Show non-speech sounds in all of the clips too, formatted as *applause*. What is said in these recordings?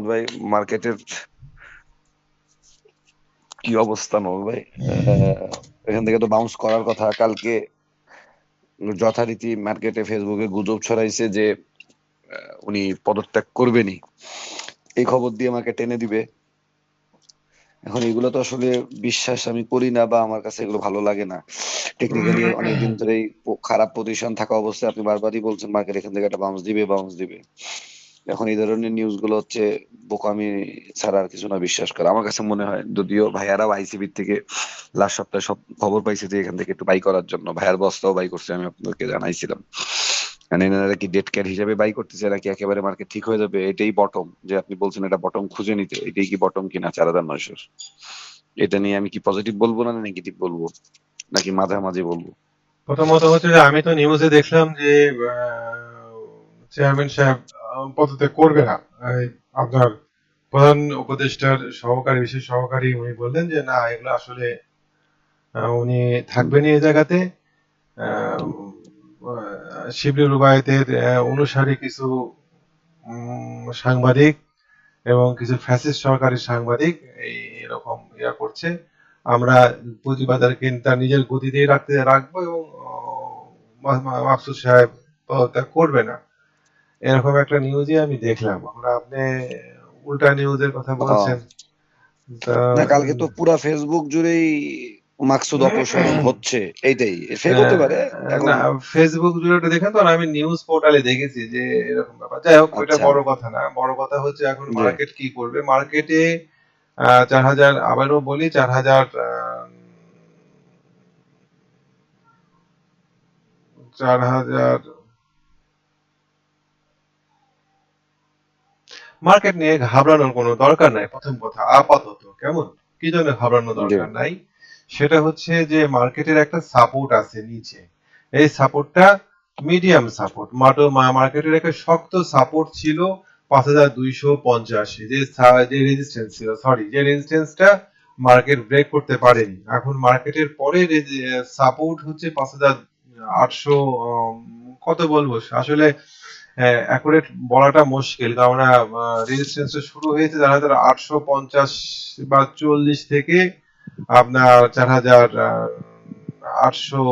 নদ ভাই মার্কেটের কি অবস্থা নদ ভাই? এখান থেকে তো বাউন্স করার কথা। কালকে যথারীতি মার্কেটে ফেসবুকে গুজব ছড়াইছে যে উনি পদত্যাগ করবেনই। এই খবর দিয়ে আমাকে টেনে দিবে। এখন এগুলো তো আসলে বিশ্বাস আমি করি না বা আমার কাছে এগুলো ভালো লাগে না। টেকনিক্যালি অনেকদিন ধরেই খারাপ পজিশন থাকা অবস্থায় আপনি বারবারই বলছেন মার্কেট এখান থেকে একটা বাউন্স দিবে বাউন্স দিবে। এখন এই ধরনের নিউজগুলো হচ্ছে বোকামি ছাড়া আর কিছু না বিশ্বাস করে। আমার কাছে মনে হয়, যদিও ভাইয়ারাও আইসিবি থেকে লাস্ট সপ্তাহে সব খবর পাইছে যে এখান থেকে একটু বাই করার জন্য। ভাইয়ার বস্তাও বাই করছে, আমি আপনাদেরকে জানাইছিলাম। মানে এনারা কি ডেট ক্যাট হিসেবে বাই করতেছে নাকি একেবারে মার্কেট ঠিক হয়ে যাবে? এটাই বটম যে আপনি বলছেন এটা বটম খুঁজে নিতে, এটাই কি বটম কিনা? চার হাজার নয়শো এটা নিয়ে আমি কি পজিটিভ বলব না নেগেটিভ বলব? নাকি মাঝামাঝি বলব? প্রথমত হচ্ছে যে আমি তো নিউজে দেখলাম যে চেয়ারম্যান সাহেব পদত্যাগ করবে না। আপনার প্রধান উপদেষ্টার সহকারী, বিশেষ সহকারী উনি বললেন যে, না, এগুলো আসলে উনি থাকবেন এই জায়গাতে। শিবলি রুবায়েতের অনুসারী কিছু সাংবাদিক এবং কিছু ফ্যাসিস্ট সরকারি সাংবাদিক এই এরকম ইয়া করছে। আমরা পুঁজিবাজারকে তার নিজের গতিতেই রাখতে, রাখব এবং মাকসুদ সাহেব পদত্যাগ করবে না। এরকম একটা নিউজই আমি দেখলাম। আমরা আপনি উল্টা নিউজের কথা বলছেন। না কালকে তো পুরো ফেসবুক জুড়েই মাকসুদ অপসারণ হচ্ছে এইটাই। ফেক হতে পারে না ফেসবুক জুড়ে দেখেন তো আমি নিউজ পোর্টালে দেখেছি যে এরকম ব্যাপার। যাই হোক ওইটা আচ্ছা। বড় কথা না। বড় কথা হচ্ছে এখন মার্কেট কি করবে? মার্কেটে চার হাজার আবারও বলি চার হাজার চার হাজার মার্কেট নিয়ে ঘাবড়ানোর কোনো দরকার নাই। প্রথম কথা আপাতত কেমন? কি জন্য ঘাবড়ানোর দরকার নাই? সেটা হচ্ছে যে মার্কেটের একটা সাপোর্ট আছে নিচে। এই সাপোর্টটা মিডিয়াম সাপোর্ট মাটো মার্কেটের একটা শক্ত সাপোর্ট ছিল পাঁচ হাজার দুইশো পঞ্চাশি। যে যে রেজিস্ট্যান্স ছিল সরি যে রেজিস্ট্যান্সটা মার্কেট ব্রেক করতে পারেনি। এখন মার্কেটের পরে সাপোর্ট হচ্ছে পাঁচ হাজার আটশো কত বলব? আসলে অ্যাকুরেট বলাটা মুশকিল, কারণ রেজিস্ট্যান্সটা শুরু হয়েছে চার হাজার আটশো পঞ্চাশ বা চল্লিশ থেকে আপনার চার হাজার আটশো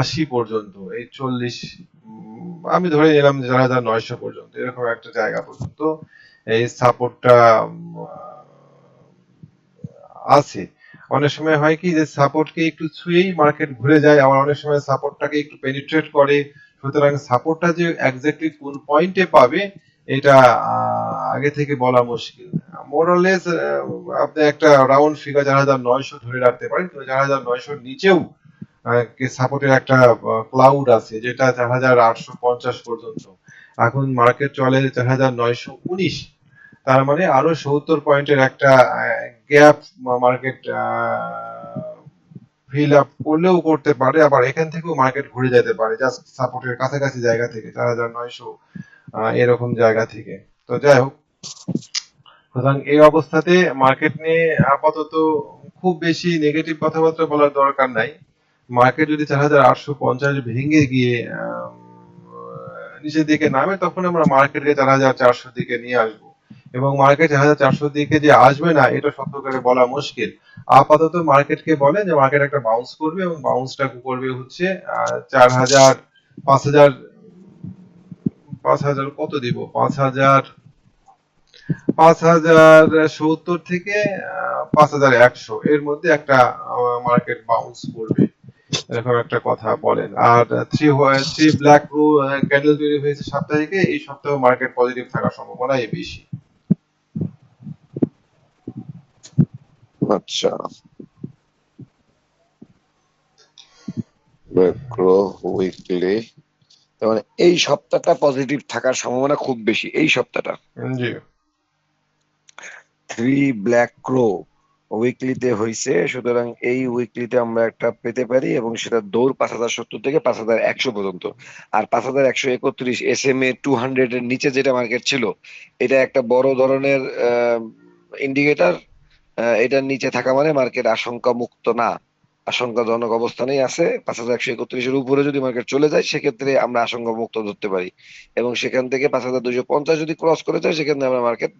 আশি পর্যন্ত, এই চল্লিশ আমি ধরে নিলাম চার হাজার নয়শো পর্যন্ত, এরকম একটা জায়গা পর্যন্ত এই সাপোর্টটা আছে। অনেক সময় হয় কি যে সাপোর্টকে একটু ছুঁয়েই মার্কেট ঘুরে যায়, আবার অনেক সময় সাপোর্টটাকে একটু পেনিট্রেট করে সুতরাং সাপোর্টটা যে এক্স্যাক্টলি কোন পয়েন্টে পাবে, এটা আগে থেকে বলা মুশকিল। মোরলেস আপনি একটা রাউন্ড ফিগার চার হাজার নয়শো ধরে রাখতে পারেন, কিন্তু চার হাজার নয়শোর নিচেও সাপোর্টের একটা ক্লাউড আছে, যেটা চার হাজার আটশো পঞ্চাশ পর্যন্ত। এখন মার্কেট চলে চার হাজার নয়শো উনিশ। তার মানে আরও সত্তর পয়েন্টের একটা গ্যাপ মার্কেট ফিল আপ করলেও করতে পারে, আবার এখান থেকেও মার্কেট ঘুরে যেতে পারে জাস্ট সাপোর্টের কাছাকাছি জায়গা থেকে চার হাজার নয়শো এরকম জায়গা থেকে। তো যাই হোক, সুতরাং এই অবস্থাতে মার্কেট নিয়ে আপাতত খুব বেশি নেগেটিভ কথাবার্তা বলার দরকার নাই। মার্কেট যদি চার হাজার আটশো পঞ্চাশ ভেঙে গিয়ে নিচের দিকে নামে, তখন আমরা মার্কেটকে চার হাজার চারশোর দিকে নিয়ে আসব। এবং মার্কেট চার হাজার চারশোর দিকে যে আসবে না, এটা করে বলা মুশকিল। আপাতত মার্কেটকে বলে যে মার্কেট একটা বাউন্স করবে এবং বাউন্সটা করবে হচ্ছে চার হাজার, পাঁচ হাজার পাঁচ হাজার কত দিব? পাঁচ হাজার পাঁচ হাজার সত্তর থেকে পাঁচ হাজার একশো এর মধ্যে একটা মার্কেট বাউন্স করবে, এরকম একটা কথা বলেন। আর থ্রি থ্রি ব্ল্যাক ক্যান্ডেল তৈরি হয়েছে তারিখে এই সপ্তাহে মার্কেট পজিটিভ থাকার সম্ভাবনাই বেশি। আচ্ছা উইকলি মানে এই সপ্তাহটা পজিটিভ থাকার সম্ভাবনা খুব বেশি এই সপ্তাহটা। জি। থ্রি ব্ল্যাক ক্রো উইকলিতে হয়েছে সুতরাং এই উইকলিতে আমরা একটা পেতে পারি এবং সেটা দৌড় পাঁচ হাজার সত্তর থেকে পাঁচ হাজার একশো পর্যন্ত। আর পাঁচ হাজার একশো একত্রিশ S M A two hundred এর নিচে যেটা মার্কেট ছিল এটা একটা বড় ধরনের ইন্ডিকেটর এটার নিচে থাকা মানে মার্কেট আশঙ্কা মুক্ত না। আশঙ্কাজনক অবস্থানেই আছে। পাঁচ হাজার একশো একত্রিশের উপরে যদি মার্কেট চলে যায়, সেক্ষেত্রে আমরা আশঙ্কা মুক্ত ধরতে পারি। এবং সেখান থেকে পাঁচ হাজার দুইশো পঞ্চাশ যদি ক্রস করে যায় সেখানে আমরা মার্কেট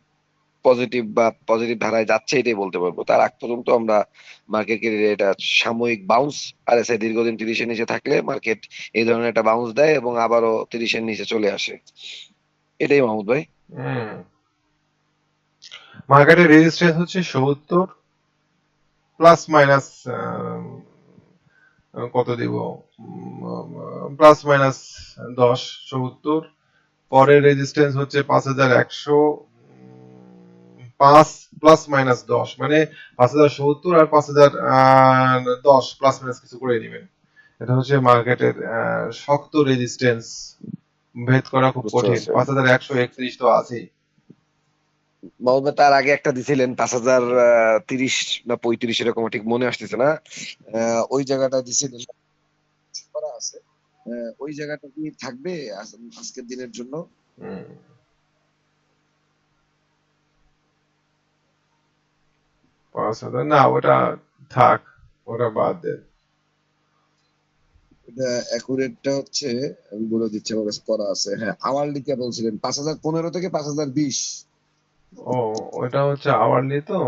পজিটিভ বা পজিটিভ ধারায় যাচ্ছে এটাই বলতে পারব। তার আগ পর্যন্ত আমরা মার্কেট এটা সাময়িক বাউন্স আর এসে দীর্ঘদিন তিরিশের নিচে থাকলে মার্কেট এই ধরনের একটা বাউন্স দেয় এবং আবারও তিরিশের নিচে চলে আসে। এটাই মাহমুদ ভাই। মার্কেটের রেজিস্ট্যান্স হচ্ছে সত্তর প্লাস মাইনাস কত দিব? প্লাস মাইনাস দশ সত্তর। পরের রেজিস্ট্যান্স হচ্ছে পাঁচ হাজার একশো পাঁচ প্লাস মাইনাস দশ। মানে পাঁচ হাজার সত্তর আর পাঁচ হাজার দশ প্লাস মাইনাস কিছু করে নেবেন। এটা হচ্ছে মার্কেটের শক্ত রেজিস্ট্যান্স ভেদ করা খুব কঠিন। পাঁচ হাজার একশো একত্রিশ তো আছেই। মাহমুদ ভাই তার আগে একটা দিছিলেন পাঁচ হাজার তিরিশ না পঁয়ত্রিশ এরকম ঠিক মনে আসতেছে না। ওই জায়গাটা দিছিলেন। করা আছে। ওই জায়গাটা কি থাকবে আজকের দিনের জন্য? পাঁচ হাজার না ওটা থাক ওটা বাদ দেন অ্যাকুরেটটা হচ্ছে আমি বলে দিচ্ছি আমার করা আছে। হ্যাঁ আওয়ারলি কে বলছিলেন পাঁচ হাজার পনেরো থেকে পাঁচ হাজার বিশ। ও ওটা হচ্ছে আওয়ারলি তো?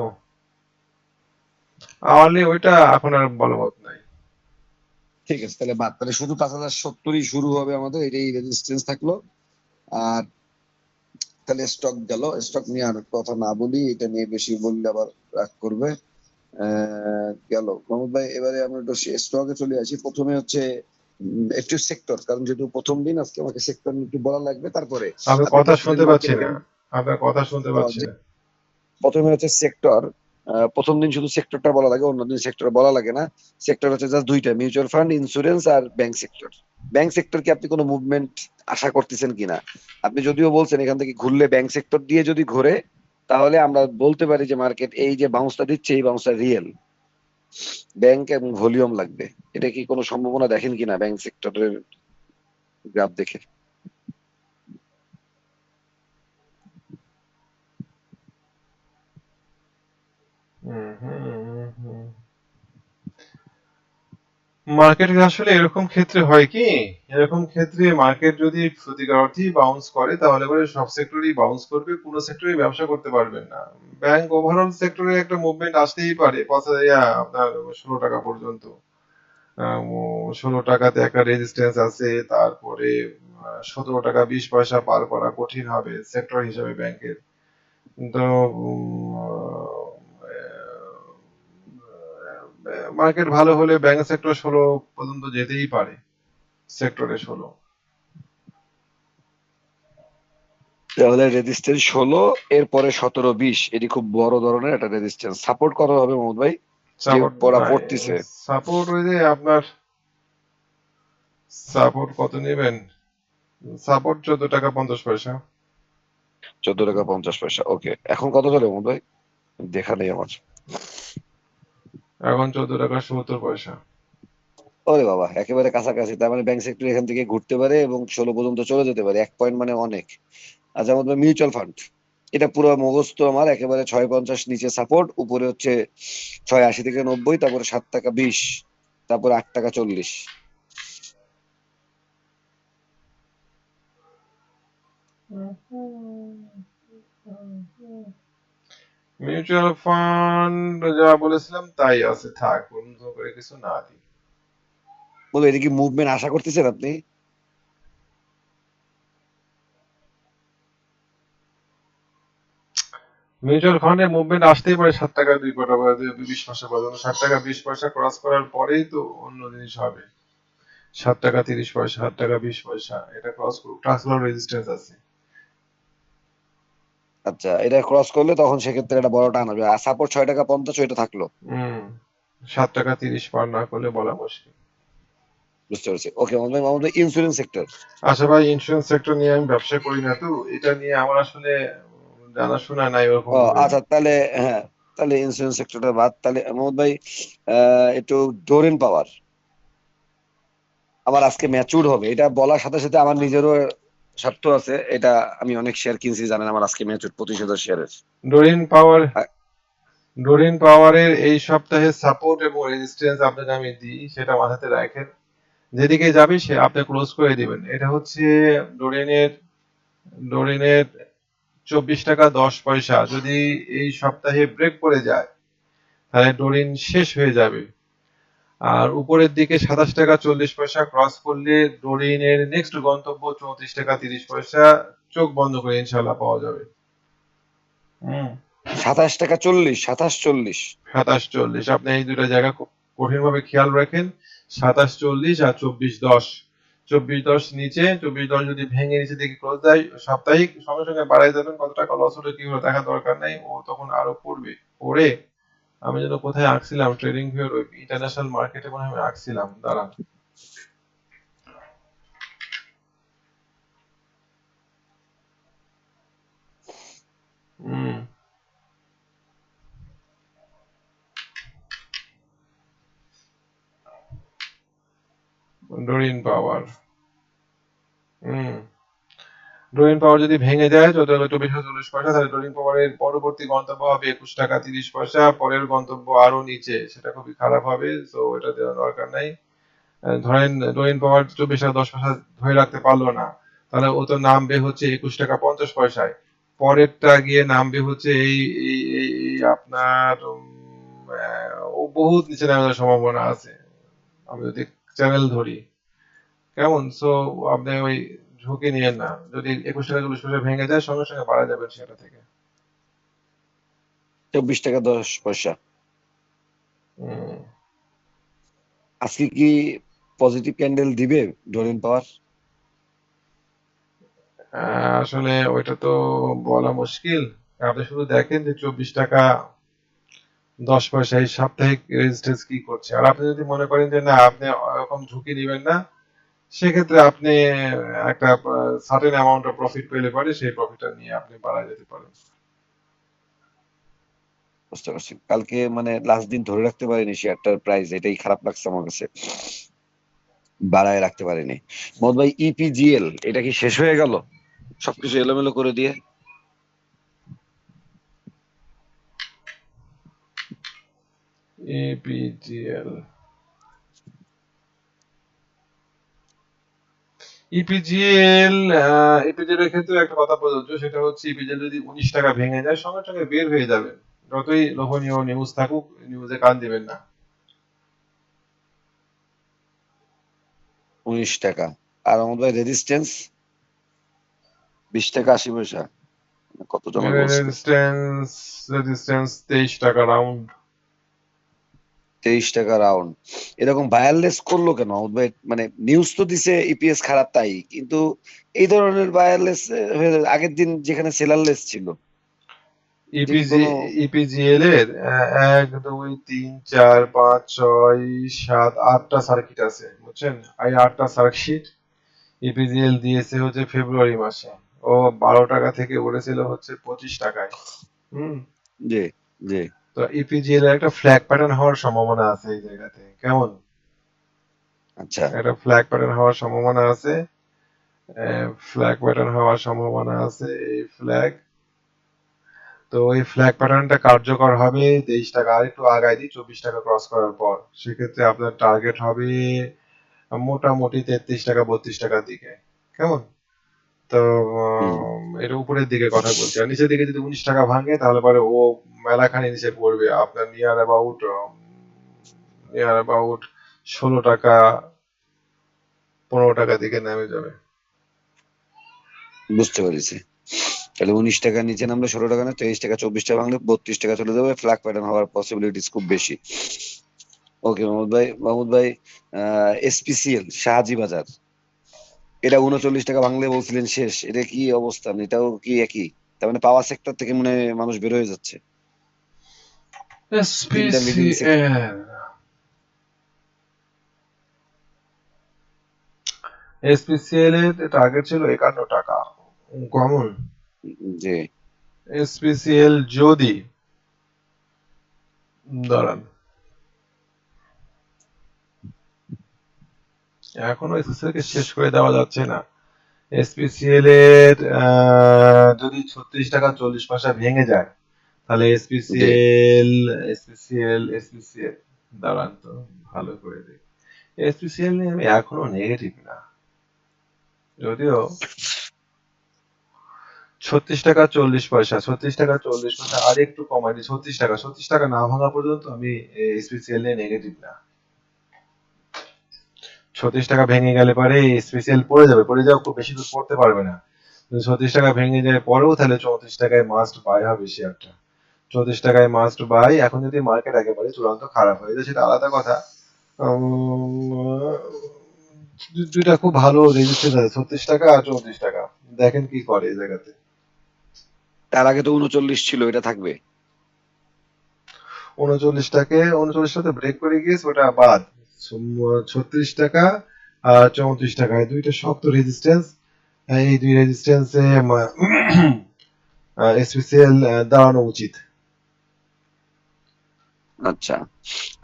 আওয়ারলি ওইটা এখন আর বলবৎ নাই। ঠিক আছে তাহলে বাদ তাহলে শুধু পাঁচ হাজার সত্তরই শুরু হবে আমাদের এটাই রেজিস্ট্যান্স থাকল। আর তাহলে স্টক গেল স্টক নিয়ে আর কথা না বলি এটা নিয়ে বেশি বললে আবার রাগ করবে। গেল। মোহাম্মদ ভাই এবারে আমরা একটু স্টকে চলে আসি। প্রথমে হচ্ছে একটু সেক্টর কারণ যেহেতু প্রথম দিন আজকে আমাকে সেক্টর একটু বলা লাগবে তারপরে কথা শুনতে পাচ্ছি না। আপনার কথা শুনতে পাচ্ছি প্রথমে হচ্ছে সেক্টর প্রথম দিন শুধু সেক্টরটা বলা লাগে অন্য দিন সেক্টর বলা লাগে না। সেক্টর হচ্ছে জাস্ট দুইটা মিউচুয়াল ফান্ড ইন্স্যুরেন্স আর ব্যাংক সেক্টর ব্যাংক সেক্টর কি আপনি কোনো মুভমেন্ট আশা করতেছেন কিনা? আপনি যদিও বলছেন এখান থেকে ঘুরলে ব্যাংক সেক্টর দিয়ে যদি ঘুরে তাহলে আমরা বলতে পারি যে মার্কেট এই যে বাউন্সটা দিচ্ছে এই বাউন্সটা রিয়েল ব্যাংক এবং ভলিউম লাগবে। এটা কি কোনো সম্ভাবনা দেখেন কিনা ব্যাংক সেক্টরের গ্রাফ দেখে? মার্কেটে আসলে এরকম ক্ষেত্রে হয় কি? এরকম ক্ষেত্রে মার্কেট যদি অর্থেই বাউন্স করে, তাহলে করে সব সেক্টরেই বাউন্স করবে, কোনো সেক্টরেই ব্যবসা করতে পারবেন না। ব্যাংক ওভারঅল সেক্টরে একটা মুভমেন্ট আসতেই পারে, পাঁচ আপনার ষোলো টাকা পর্যন্ত। ষোলো টাকাতে একটা রেজিস্ট্যান্স আছে, তারপরে সতেরো টাকা, বিশ পয়সা পার করা কঠিন হবে সেক্টর হিসেবে ব্যাংকের তো মার্কেট ভালো হলে ব্যাংক সেক্টর ষোলো পর্যন্ত যেতেই পারে সেক্টরে ষোলো। তাহলে রেজিস্ট্যান্স ষোলো এরপরে সতেরো বিশ এটি খুব বড় ধরনের একটা রেজিস্ট্যান্স সাপোর্ট কত হবে মোহাম্মদ ভাই? সাপোর্ট পড়া পড়তিছে। সাপোর্ট ওই যে আপনার সাপোর্ট কত নেবেন? সাপোর্ট চোদ্দ টাকা পঞ্চাশ পয়সা। চোদ্দ টাকা পঞ্চাশ পয়সা ওকে এখন কত চলে মোহাম্মদ ভাই? দেখা নেই আমার। এখন চোদ্দ টাকা সত্তর পয়সা। ওরে বাবা একেবারে কাছাকাছি তার মানে ব্যাংক সেক্টর এখান থেকে ঘুরতে পারে এবং ষোলো পর্যন্ত চলে যেতে পারে এক পয়েন্ট মানে অনেক। আর আমাদের মিউচুয়াল ফান্ড এটা পুরো মুখস্থ আমার একেবারে ছয় পঞ্চাশ নিচে সাপোর্ট উপরে হচ্ছে ছয় আশি থেকে নব্বই তারপরে সাত টাকা বিশ তারপরে আট টাকা চল্লিশ। মিউচুয়াল ফান্ড যা বলেছিলাম তাই আছে থাক নতুন করে কিছু না দিই বলো এটা কি মুভমেন্ট আশা করতেছেন আপনি? মিউচুয়াল ফান্ডে মুভমেন্ট আসতেই পারে সাত টাকা দুই পয়সা বিশ পয়সা পর্যন্ত ষাট টাকা বিশ পয়সা ক্রস করার পরেই তো অন্য জিনিস হবে। সাত টাকা তিরিশ পয়সা সাত টাকা বিশ পয়সা এটা ক্রস করুক। ট্রান্সফার রেজিস্ট্যান্স আছে। আচ্ছা এটা ক্রস করলে তখন সেক্ষেত্রে একটা বড় টান হবে। আর সাপোর্ট ছয় টাকা পঞ্চাশ ওইটা থাকল। সাত টাকা তিরিশ পার না করলে বলা মুশকিল। বুঝতে পারছি। ওকে আমাদের ইন্স্যুরেন্স সেক্টর আচ্ছা ভাই ইন্স্যুরেন্স সেক্টর নিয়ে আমি ব্যবসা করি না তো এটা নিয়ে আমার আসলে জানাশোনা নাই ওরকম ও আচ্ছা তাহলে হ্যাঁ তাহলে ইন্স্যুরেন্স সেক্টরটা বাদ। তাহলে মোহাম্মদ ভাই আহ, একটু ডোরেন পাওয়ার আমার আজকে ম্যাচুর হবে। এটা বলার সাথে সাথে আমার নিজেরও স্বার্থ আছে এটা আমি অনেক শেয়ার কিনছি জানেন আমার আজকে ম্যাচুর পঁচিশ হাজার শেয়ারের ডোরিন পাওয়ার। ডোরিন পাওয়ারের এই সপ্তাহে সাপোর্ট এবং রেজিস্ট্যান্স আপনাকে আমি দিই সেটা মাথাতে রাখেন। যেদিকে যাবে সে আপনি ক্লোজ করে দিবেন। এটা হচ্ছে ডোরিনের ডোরিনের চব্বিশ টাকা দশ পয়সা। যদি এই সপ্তাহে ব্রেক করে যায় তাহলে ডোরিন শেষ হয়ে যাবে। আর উপরের দিকে সাতাশ টাকা চল্লিশ পয়সা ক্রস করলে ডোরিনের নেক্সট গন্তব্য চৌত্রিশ টাকা তিরিশ পয়সা চোখ বন্ধ করে ইনশাল্লাহ পাওয়া যাবে। সাতাশ টাকা চল্লিশ সাতাশ চল্লিশ। সাতাশ চল্লিশ আপনি এই দুটো জায়গা খুব কঠিনভাবে খেয়াল রাখেন। সাতাশ চল্লিশ আর চব্বিশ দশ। চব্বিশ দশ নিচে চব্বিশ দশ যদি ভেঙে নিচে দিকে ক্লোজ দেয় সাপ্তাহিক সঙ্গে সঙ্গে বাড়াই যাবেন। কত টাকা লস হলে কি হলো দেখার দরকার নেই ও তখন আরও পড়বে পড়ে আমি যেন কোথায় আঁকছিলাম ট্রেডিং ভিউর ওই ইন্টারন্যাশনাল মার্কেটে মনে হয় আঁকছিলাম, দাঁড়ান। ডোরিন পাওয়ার। ডোরিন পাওয়ার যদি ভেঙে যায় যত চব্বিশ চল্লিশ পয়সা, তাহলে ডোরিন পাওয়ারের পরবর্তী গন্তব্য হবে একুশ টাকা তিরিশ পয়সা, পরের গন্তব্য আরও নিচে। সেটা খুবই খারাপ হবে তো এটা দেওয়ার দরকার নাই। ধরেন ডোরিন পাওয়ার চব্বিশ টাকা দশ পয়সা ধরে রাখতে পারল না, তাহলে ও তো নামবে হচ্ছে একুশ টাকা পঞ্চাশ পয়সায়। পরেরটা গিয়ে নামবে হচ্ছে এই এই আপনার ও বহুত নিচে নামার সম্ভাবনা আছে। আমি যদি চ্যানেল ধরি, কেমন? সো আপনি ওই ঝুঁকি নিয়েন না। যদি একুশ টাকা চল্লিশ পয়সা ভেঙে যায় সঙ্গে সঙ্গে বাড়া যাবেন সেটা থেকে। চব্বিশ টাকা দশ পয়সা। আজকে কি পজিটিভ ক্যান্ডেল দিবে ডোরিন পাওয়ার আসলে ওইটা তো বলা মুশকিল। আপনি শুধু দেখেন যে চব্বিশ টাকা দশ পয়সা এই সাপ্তাহিক রেজিস্ট্যান্স কি করছে। আর আপনি যদি মনে করেন যে না আপনি ওরকম ঝুঁকি নেবেন না সেক্ষেত্রে আপনি একটা সার্টেন অ্যামাউন্ট অফ প্রফিট পেলে পারে সেই প্রফিটটা নিয়ে আপনি বাড়া যেতে পারেন। বুঝতে পারছি। কালকে মানে লাস্ট দিন ধরে রাখতে পারিনি শেয়ারটার প্রাইস এটাই খারাপ লাগছে আমার কাছে। বাড়ায় রাখতে পারিনি। মোহাম্মদ ভাই ইপিজিএল এটা কি শেষ হয়ে গেল? সবকিছু এলোমেলো করে দিয়ে। এপিজিএল ইপিজিএল ইপিজিএল এর ক্ষেত্রে একটা কথা প্রযোজ্য সেটা হচ্ছে ইপিজিএল যদি উনিশ টাকা ভেঙে যায় সঙ্গে সঙ্গে বের হয়ে যাবেন যতই লোভনীয় নিউজ থাকুক নিউজে কান দিবেন না। উনিশ টাকা। আর ভাই রেজিস্ট্যান্স বিশ টাকা আশি পয়সা। কত জমা রেজিস্ট্যান্স রেজিস্ট্যান্স তেইশ টাকা রাউন্ড তেইশ টাকা রাউন্ড এরকম বায়ারলেস করল কেন? মানে নিউজ তো দিছে ইপিএস খারাপ তাই। কিন্তু এই ধরনের বায়ারলেস আগের দিন যেখানে সেলারলেস ছিল ইপিজিএল এর এক দুই তিন চার পাঁচ ছয় সাত আটটা সার্কিট আছে বুঝছেন? এই আটটা সার্কিট ইপিজিএল দিয়েছে হচ্ছে ফেব্রুয়ারি মাসে। ও বারো টাকা থেকে উঠেছিল হচ্ছে পঁচিশ টাকায়। হুম? জি জি। তো ইপিজিএল এর একটা ফ্ল্যাগ প্যাটার্ন হওয়ার সম্ভাবনা আছে এই জায়গাতে। কেমন? আচ্ছা। একটা ফ্ল্যাগ প্যাটার্ন হওয়ার সম্ভাবনা আছে ফ্ল্যাগ প্যাটার্ন হওয়ার সম্ভাবনা আছে এই ফ্ল্যাগ তো এই ফ্ল্যাগ প্যাটার্নটা কার্যকর হবে তেইশ টাকা আর একটু আগায় দিই চব্বিশ টাকা ক্রস করার পর। সেক্ষেত্রে আপনার টার্গেট হবে মোটামুটি তেত্রিশ টাকা বত্রিশ টাকার দিকে। কেমন? তো এটা উপরের দিকে কথা বলছি। আর নিচের দিকে যদি উনিশ টাকা ভাঙে তাহলে পরে ও মেলাখানি নিচে পড়বে। আপনার নিয়ার অ্যাবাউট নিয়ার অ্যাবাউট ষোলো টাকা পনেরো টাকা দিকে নেমে যাবে। বুঝতে পেরেছি। তাহলে উনিশ টাকা নিচে নামলে ষোলো টাকা না তেইশ টাকা চব্বিশ টাকা ভাঙলে বত্রিশ টাকা চলে যাবে। ফ্ল্যাগ প্যাটার্ন হওয়ার পসিবিলিটিস খুব বেশি। ওকে মাহমুদ ভাই মাহমুদ ভাই এসপিসিএল শাহাজি বাজার। এটা উনচল্লিশ টাকা ভাঙলে বলছিলেন শেষ। এটা কি অবস্থান এটাও কি একই? তার মানে পাওয়ার সেক্টর থেকে মনে মানুষ বের হয়ে যাচ্ছে। SPCL এর টার্গেট ছিল একান্ন টাকা। কমন যে SPCL যদি দাঁড়ান। এখনও SPCL কে শেষ করে দেওয়া যাচ্ছে না। SPCL এর যদি ছত্রিশ টাকা চল্লিশ পয়সা ভেঙে যায়, তাহলে SPCL SPCL SPCL, দাঁড়ান তো, ভালো করে দিই SPCL নিয়ে আমি এখনও নেগেটিভ না। যদিও ছত্রিশ টাকা চল্লিশ পয়সা, ছত্রিশ টাকা চল্লিশ পয়সা, আর একটু কমাই দিই, ছত্রিশ টাকা ছত্রিশ টাকা না ভাঙা পর্যন্ত আমি স্পেশাল নিয়ে নেগেটিভ না। ছত্রিশ টাকা ভেঙে গেলে পরে স্পেশাল পড়ে যাবে পড়ে যাও খুব বেশি দূর পড়তে পারবে না। ছত্রিশ টাকা ভেঙে যায় পরেও তাহলে চৌত্রিশ টাকায় মাস্ট বাই হবে শেয়ারটা। চৌত্রিশ টাকায় মাস্ট বাই এখন যদি মার্কেট একেবারে চূড়ান্ত খারাপ হয়ে যায় সেটা আলাদা কথা। দুইটা খুব ভালো রেজিস্ট্রেশন আছে ছত্রিশ টাকা আর চৌত্রিশ টাকা। দেখেন কি করে এই জায়গাতে। তার আগে তো উনচল্লিশ ছিল এটা থাকবে। উনচল্লিশ টাকে উনচল্লিশ টাকা ব্রেক করে গিয়েছে ওটা বাদ। ছত্রিশ টাকা আর চৌত্রিশ টাকা। এই দুইটা শক্ত রেজিস্ট্যান্স এই দুই রেজিস্ট্যান্সে স্পেশাল দাঁড়ানো উচিত। আচ্ছা।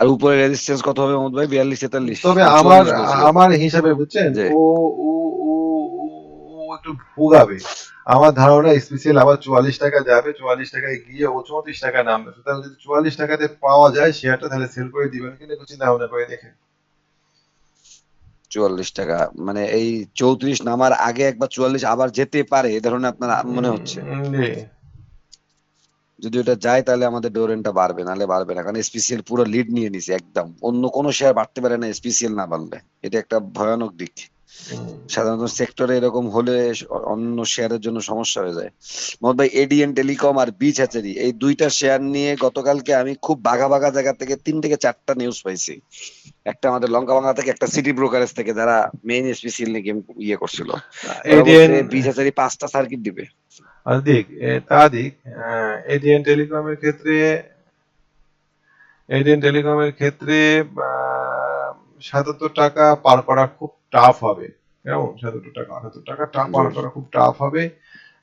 আর উপরে রেজিস্ট্যান্স কত হবে মোহাম্মদ ভাই? বিয়াল্লিশ তেতাল্লিশ। তবে আমার আমার হিসাবে বুঝছেন ও ও ও ও একটু ভোগাবে। আমার ধারণা স্পেশাল আবার চুয়াল্লিশ টাকা যাবে চুয়াল্লিশ টাকায় গিয়ে ও চৌত্রিশ টাকা নামবে। সুতরাং যদি চুয়াল্লিশ টাকাতে পাওয়া যায় শেয়ারটা তাহলে সেল করে দিবেন। কিনা একটু চিন্তা ভাবনা করে দেখেন। চুয়াল্লিশ টাকা। মানে এই চৌত্রিশ নামার আগে একবার চুয়াল্লিশ আবার যেতে পারে এ ধরনের আপনার মনে হচ্ছে? যদি ওটা যায় তাহলে আমাদের ডোরেনটা বাড়বে নাহলে বাড়বে না। কারণ স্পেশিয়াল পুরো লিড নিয়ে নিছে একদম। অন্য কোনো শেয়ার বাড়তে পারে না স্পেশাল না বাড়লে। এটা একটা ভয়ানক দিক। সাধারণত সেক্টরে এরকম হলে অন্য শেয়ারের জন্য সমস্যা হয়ে যায়। মোহাম্মদ ভাই এডিএন টেলিকম আর বিচ হ্যাচারি এই দুইটা শেয়ার নিয়ে গতকালকে আমি খুব বাঘা বাঘা জায়গা থেকে তিন থেকে চারটা নিউজ পাইছি। একটা আমাদের লঙ্কা থেকে একটা সিটি ব্রোকারেজ থেকে যারা মেইন স্পেশাল নিয়ে গেম ইয়ে করছিল। বিচ হ্যাচারি পাঁচটা সার্কিট দিবে। দিক তা দিক এডিএন টেলিকমের ক্ষেত্রে এডিএন টেলিকমের ক্ষেত্রে সাতাত্তর টাকা পার করা খুব টাফ হবে। কেমন? সাতাত্তর টাকা আটাত্তর টাকা টা- পার করা খুব টাফ হবে।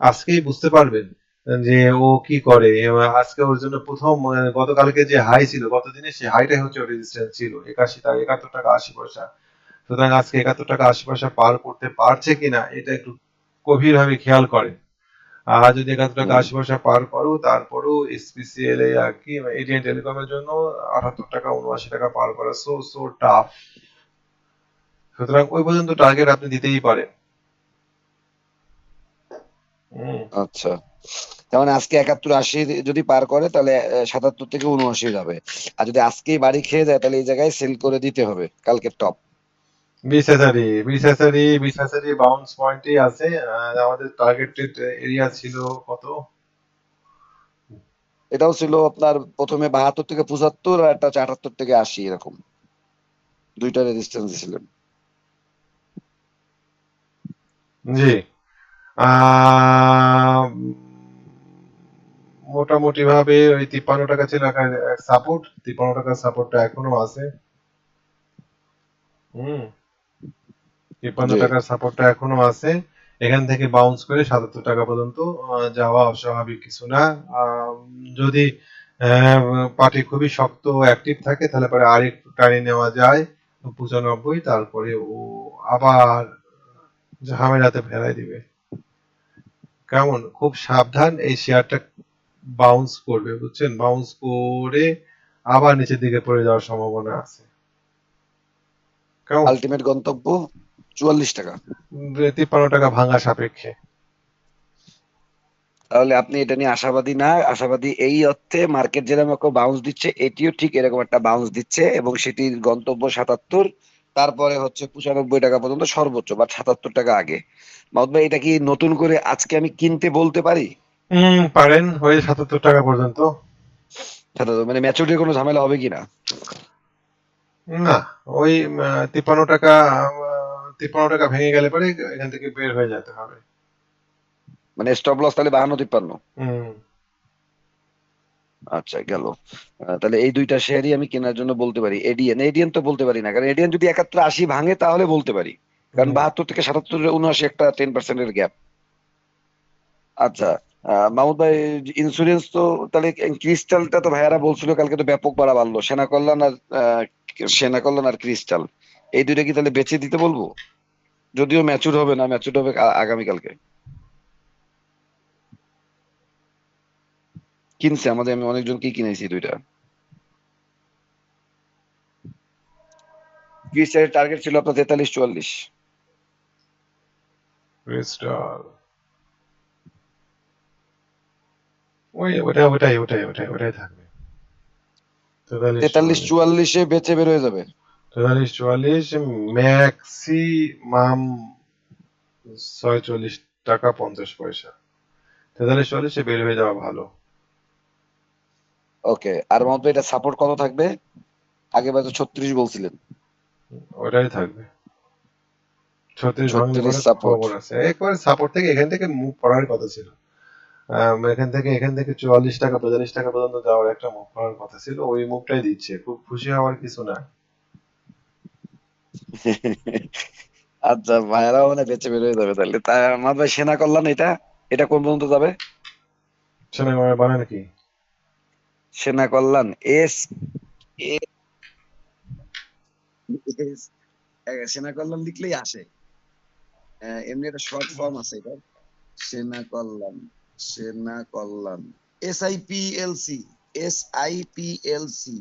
আজকেই বুঝতে পারবেন যে ও কি করে। আজকে ওর জন্য প্রথম গতকালকে যে হাই ছিল গত দিনে সে হাইটাই হচ্ছে ওর রেজিস্ট্যান্স ছিল। একাশি টাকা একাত্তর টাকা আশি পয়সা। সুতরাং আজকে একাত্তর টাকা আশি পয়সা পার করতে পারছে কিনা এটা একটু গভীরভাবে খেয়াল করে আর যদি একাত্তর টাকা আশি পয়সা পার করো তারপরেও এসপিসিএল এ আর কি এডিএন টেলিকমের জন্য আটাত্তর টাকা উনআশি টাকা পার করা সো সো টাফ সুতরাং ওই পর্যন্ত টার্গেট আপনি দিতেই পারেন। আচ্ছা। তার মানে আজকে একাত্তর আশি যদি পার করে তাহলে সাতাত্তর থেকে উনআশি যাবে। আর যদি আজকেই বাড়ি খেয়ে যায় তাহলে এই জায়গায় সেল করে দিতে হবে কালকে টপ হাজারি বিশ হাজারি বাউন্স পয়েন্টই আছে। আমাদের টার্গেটেড এরিয়া ছিল কত? এটাও ছিল আপনার প্রথমে বাহাত্তর থেকে পঁচাত্তর আর একটা আটাত্তর থেকে আশি এরকম। দুইটা রেজিস্ট্যান্স ছিলেন জি। মোটামুটি ভাবে ওই তিপ্পান্ন টাকা ছিল সাপোর্ট তিপ্পান্ন টাকার সাপোর্টটা এখনও আছে। হুম। তিপ্পান্ন টাকার সাপোর্টটা এখনও আছে। এখান থেকে বাউন্স করে সাতাত্তর টাকা পর্যন্ত যাওয়া অস্বাভাবিক কিছু না। যদি পার্টি খুবই শক্ত অ্যাক্টিভ থাকে তাহলে পরে আর একটু টানি নেওয়া যায় পঁচানব্বই তারপরে ও আবার ঝামেলাতে ফেলাই দিবে। কেমন? খুব সাবধান এই শেয়ারটা বাউন্স করবে বুঝছেন? বাউন্স করে আবার নিচের দিকে পড়ে যাওয়ার সম্ভাবনা আছে। আলটিমেট গন্তব্য চুয়াল্লিশ টাকা। তিপ্পান্ন টাকা ভাঙা সাপেক্ষে। তাহলে আপনি এটা নিয়ে আশাবাদী না আশাবাদী এই অর্থে মার্কেট যেরকম বাউন্স দিচ্ছে এটিও ঠিক এরকম একটা বাউন্স দিচ্ছে এবং সেটির গন্তব্য সাতাত্তর। তারপরে হচ্ছে পঁচানব্বই টাকা পর্যন্ত সর্বোচ্চ বা সাতাত্তর টাকা আগে। মাহমুদ ভাই এটা কি নতুন করে আজকে আমি কিনতে বলতে পারি? হুম পারেন ওই সাতাত্তর টাকা পর্যন্ত। সাতাত্তর মানে ম্যাচুরিটির কোনো ঝামেলা হবে কিনা না? ওই তিপ্পান্ন টাকা তিপ্পান্ন টাকা ভেঙে গেলে পরে এখান থেকে বের হয়ে যেতে হবে। মানে স্টপ লস তাহলে বাহান্ন তিপ্পান্ন? হুম। আচ্ছা গেল। তাহলে এই দুইটা শেয়ারই আমি কেনার জন্য বলতে পারি। এডিএন এডিএন তো বলতে পারি না কারণ এডিএন যদি একাত্তর আশি ভাঙে তাহলে বলতে পারি। কারণ। বাহাত্তর থেকে সাতাত্তর উনআশি একটা টেন পার্সেন্টের গ্যাপ আচ্ছা মাহমুদ ভাই ইন্স্যুরেন্স তো তাহলে ক্রিস্টালটা তো ভাইয়ারা বলছিল কালকে তো ব্যাপক বাড়া বাড়লো সেনা কল্যাণ আর সেনা কল্যাণ আর ক্রিস্টাল এই দুইটা কি তাহলে বেচে দিতে বলব? যদিও ম্যাচুর হবে না ম্যাচুর হবে আগামীকালকে। কিনছে? আমাদের আমি অনেকজনকেই কিনেছি দুইটা। টার্গেট ছিল আপনার তেতাল্লিশ চুয়াল্লিশ? ওই ওটা ওটাই ওটাই ওটাই ওটাই থাকবে। তেতাল্লিশ চুয়াল্লিশে বেচে বের হয়ে যাবে। তেতাল্লিশ চুয়াল্লিশ ম্যাক্সিমাম ছয়চল্লিশ টাকা পঞ্চাশ পয়সা। তেতাল্লিশ চুয়াল্লিশে বের হয়ে যাওয়া ভালো। ওকে আর মতো এটা সাপোর্ট কত থাকবে? আগে বাজে ছত্রিশ বলছিলেন। ওটাই থাকবে। ছত্রিশ 36 ভাঙলে পরে support। আছে। একবার সাপোর্ট থেকে এখান থেকে মুভ করার কথা ছিল। এখান থেকে এখান থেকে চুয়াল্লিশ টাকা পঁয়তাল্লিশ টাকা পর্যন্ত যাওয়ার একটা মুভ করার কথা ছিল। ওই মুভটাই দিচ্ছে। খুব খুশি হওয়ার কিছু না। *laughs* আচ্ছা ভাইরা মানে বেঁচে বের হয়ে যাবে তাহলে। তা আমার সেনা কল্যাণ এটা? এটা কোন পর্যন্ত যাবে? সেনা বানান কি? সেনা কল্যাণ এস সেনা কল্যাণ লিখলেই আসে। এমনি একটা শর্ট ফর্ম আছে এটা। Sena Kalyan Sena Kalyan S I P L C S I P L C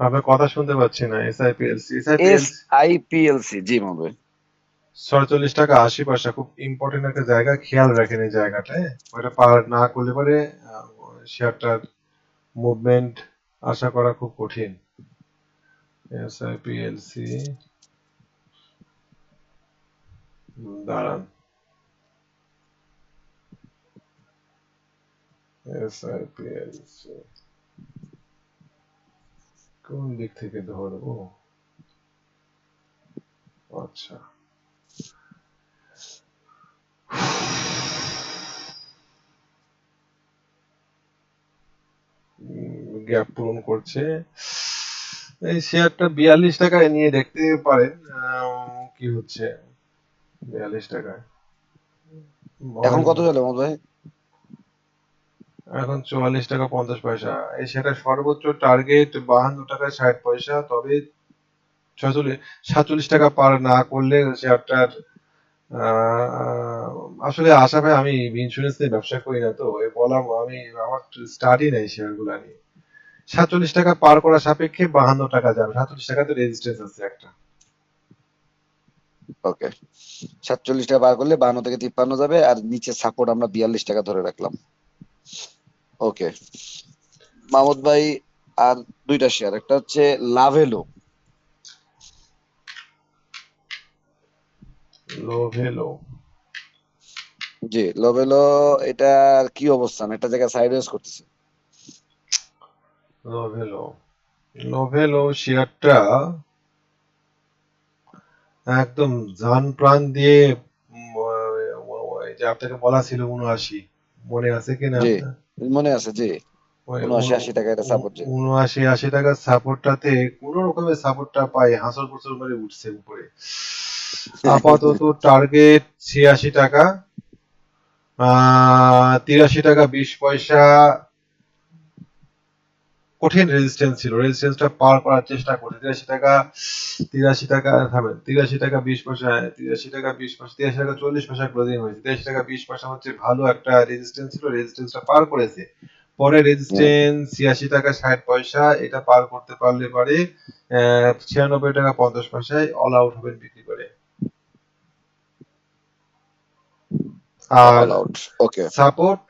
আপনার কথা শুনতে পাচ্ছি না S I P L C S I P L C জি মাবে ছয়চল্লিশ টাকা আশি পয়সা, খুব ইম্পর্টেন্ট একটা জায়গা, খেয়াল রাখেন এই জায়গাটা হ্যাঁ? ওটা পার না করলে পরে শেয়ারটার মুভমেন্ট আশা করা খুব কঠিন। এসআইপিএলসি দাঁড়ান। এসআইপিএলসি কোন দিক থেকে ধরবো? আচ্ছা। *sighs* গ্যাপ পূরণ করছে। এই শেয়ারটা বিয়াল্লিশ টাকায় নিয়ে দেখতে পারেন কি হচ্ছে বিয়াল্লিশ টাকায়। এখন কত চলে মত ভাই? এখন চুয়াল্লিশ টাকা পঞ্চাশ পয়সা। এই সেটা সর্বোচ্চ টার্গেট বাহান্ন টাকা ষাট পয়সা তবে ছচল্লিশ সাতচল্লিশ টাকা পার না করলে শেয়ারটার আসলে আশা ভাই, আমি ইন্স্যুরেন্স নিয়ে ব্যবসা করি না তো বললাম, আমি আমার স্টাডি নেই শেয়ারগুলা নিয়ে। সাতচল্লিশ টাকা পার করা সাপেক্ষে বাহান্ন টাকা যাবে। সাতচল্লিশ টাকা তো রেজিস্ট্যান্স আছে একটা। ওকে সাতচল্লিশ টাকা বার করলে বান্ন থেকে তিপ্পান্ন যাবে, আর নিচে সাপোর্ট আমরা বিয়াল্লিশ টাকা ধরে রাখলাম। ওকে মাহমুদ ভাই, আর দুইটা শেয়ার একটা হচ্ছে লাভেলো লো ভেলো জি লাভেলো এটা কি অবস্থান একটা জায়গায় সাইডওয়েজ করতেছে। নোভেলো নোভেলো শেয়ারটা একদম জান প্রাণ দিয়ে যে আপনাকে বলা ছিল উনআশি। মনে আছে কিনা। মনে আছে জি। উনআশি আশি টাকা এটা সাপোর্ট উনআশি আশি টাকার সাপোর্টটাতে কোন রকমের সাপোর্টটা পাই হাসর বছর মেরে উঠছে উপরে। আপাতত টার্গেট ছিয়াশি টাকা। তিরাশি টাকা বিশ পয়সা কঠিন রেজিস্ট্যান্স ছিল। রেজিস্ট্যান্সটা পার করার চেষ্টা করছে। তিরাশি টাকা তিরাশি টাকা থামেন তিরাশি টাকা বিশ পয়সা তিরাশি টাকা বিশ পয়সা তিরাশি টাকা চল্লিশ পয়সা ক্লোজিং হয়েছে। তিরাশি টাকা বিশ পয়সা হচ্ছে ভালো একটা রেজিস্ট্যান্স ছিল। রেজিস্ট্যান্সটা পার করেছে। পরে রেজিস্ট্যান্স ছিয়াশি টাকা ষাট পয়সা এটা পার করতে পারলে পারে ছিয়ানব্বই টাকা পঞ্চাশ পয়সায় অল আউট হবেন বিক্রি করে। আর ওকে সাপোর্ট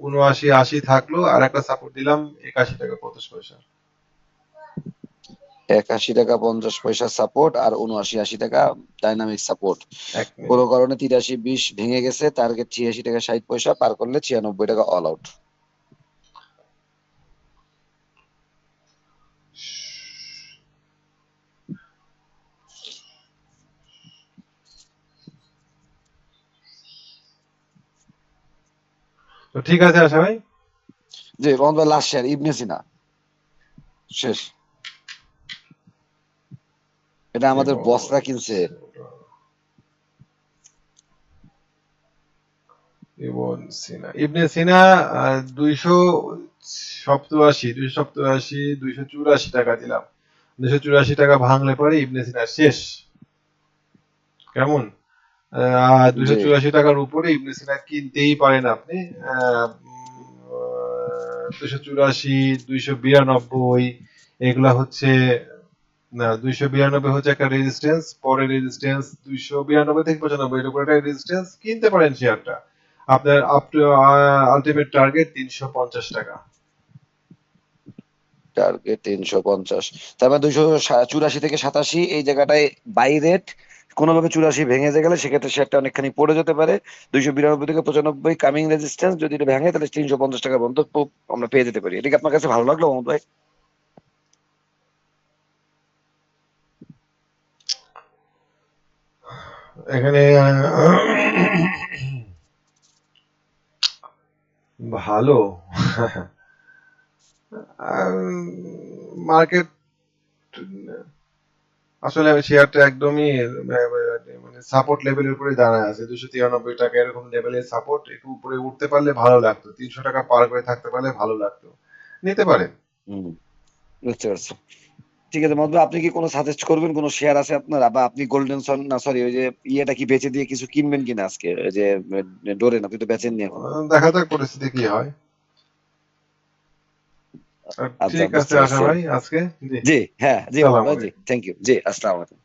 উনআশি আশি থাকল আর একটা সাপোর্ট দিলাম একাশি টাকা পঞ্চাশ পয়সা। একাশি টাকা পঞ্চাশ পয়সা সাপোর্ট আর উনআশি আশি টাকা ডাইনামিক সাপোর্ট কোনো কারণে তিরাশি বিশ ভেঙে গেছে টার্গেট ছিয়াশি টাকা ষাট পয়সা পার করলে ছিয়ানব্বই টাকা অল আউট তো ঠিক আছে আশা ভাই? জি মোহাম্মদ ভাই লাস্ট শেয়ার ইবনে সিনা শেষ। এটা আমাদের বসরা কিনছে। ইবন সিনা ইবনে সিনা দুইশো সপ্তআশি দুইশো সপ্তআশি দুইশো চুরাশি টাকা দিলাম। দুইশো চুরাশি টাকা ভাঙলে পরে ইবনে সিনা শেষ। কেমন? দুইশো চুরাশি টাকার উপরে ইবনে সিনা কিনতেই পারেন আপনি। চুরাশি দুইশো বিরানব্বই এগুলা হচ্ছে না দুইশো বিরানব্বই হচ্ছে একটা রেজিস্ট্যান্স পরে রেজিস্ট্যান্স দুইশো বিরানব্বই থেকে পঁচানব্বই এর উপর একটা রেজিস্ট্যান্স কিনতে পারেন শেয়ারটা আপনার আপ টু আলটিমেট টার্গেট তিনশো পঞ্চাশ টাকা। টার্গেট তিনশো পঞ্চাশ। তার মানে দুইশো চুরাশি থেকে সাতাশি এই জায়গাটায় বাই রেট কোনোভাবে চুরাশি ভেঙে যে গেলে সেক্ষেত্রে শেয়ারটা অনেকখানি পড়ে যেতে পারে। দুইশো বিরানব্বই থেকে পঁচানব্বই কামিং রেজিস্ট্যান্স যদি এটা ভেঙে তাহলে তিনশো পঞ্চাশ টাকা প- আমরা পেয়ে যেতে পারি। এটা আপনার কাছে ভালো লাগল মোহাম্মদ ভাই? এখানে, ভালো। মার্কেট আসলে শেয়ারটা একদমই মানে সাপোর্ট লেভেলের উপরে দাঁড়ায় আছে। দুশো তিরানব্বই টাকা এরকম লেভেলের সাপোর্ট একটু উপরে উঠতে পারলে ভালো লাগতো। তিনশো টাকা পার করে থাকতে পারলে ভালো লাগতো। নিতে পারেন। হুম বুঝতে পারছি। ঠিক আছে মোহাম্মদ আপনি কি কোনো সাজেস্ট করবেন? কোনো শেয়ার আছে আপনার? বা আপনি গোল্ডেন সন না সরি ওই যে ইয়েটা কি বেচে দিয়ে কিছু কিনবেন কিনা আজকে? ওই যে ডোরেন আপনি তো বেচেননি এখন। দেখা যাক পরিস্থিতি কি হয়। ঠিক আছে আশা ভাই আজকে? জি। হ্যাঁ জি জি থ্যাংক ইউ জি আসসালামু আলাইকুম।